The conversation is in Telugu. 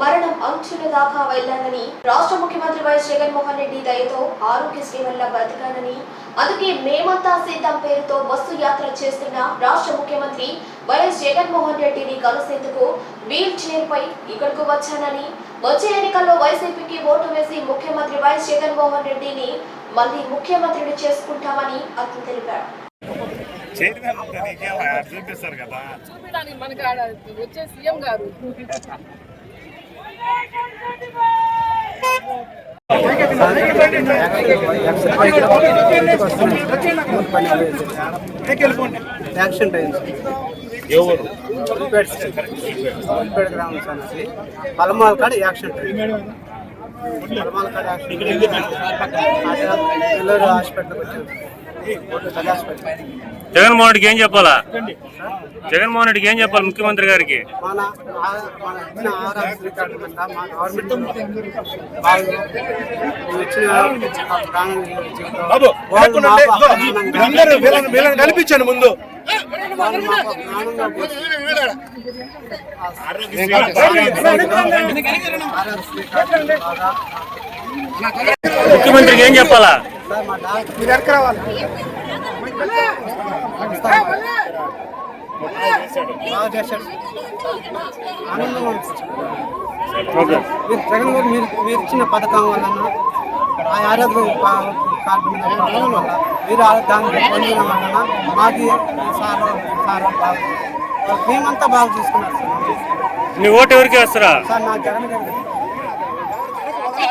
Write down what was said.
మరణం అంచుల దాకా వెళ్ళానని రాష్ట్ర ముఖ్యమంత్రి వైఎస్ జగన్మోహన్ రెడ్డి దయతో ఆరోగ్యశ్రీ వల్ల బతకానని అందుకే మేమంతా సిద్ధం పేరుతో బస్సు యాత్ర చేస్తున్న రాష్ట్ర ముఖ్యమంత్రి వైఎస్ జగన్మోహన్ రెడ్డిని కలిసేందుకు వీల్ చైర్ పై ఇక్కడకు వచ్చానని వచ్చే ఎన్నికల్లో వైసీపీకి ఓటు వేసి ముఖ్యమంత్రి వైఎస్ జగన్మోహన్ రెడ్డిని మళ్ళీ ముఖ్యమంత్రిని చేసుకుంటామని అతను తెలిపారు. చైర్మన్ చూపిస్తారు కదా. చూపించడానికి మనకి ఆడ వచ్చే సీఎం గారు. యాక్షన్ టైమ్స్ ఎవరు ఉల్పేట గ్రామం సార్ అది పలమాల కాడ యాక్షన్ టైం పలమాల కాడ యాక్షన్ హాస్పిటల్కి వచ్చాను హాస్పిటల్. జగన్మోహన్ రెడ్డికి ఏం చెప్పాలా? జగన్మోహన్ రెడ్డికి ఏం చెప్పాలి ముఖ్యమంత్రి గారికి? కల్పించండి ముందు. ముఖ్యమంత్రికి ఏం చెప్పాలా? మీరు ఎక్కడ రావాలి. ఆనందంగా మీరు జగన్ గారు మీరు మీరు ఇచ్చిన పథకం వలన ఆ ఆరోగ్య కార్డు మీద వల్ల మీరు దాన్ని పొందిన వలన మాకు సార్ సార్ బాగా మేమంతా బాగా చూసుకున్నారు సార్. నీ ఓటు ఎవరికి వేస్తారా? సార్ నా జగన్ గారు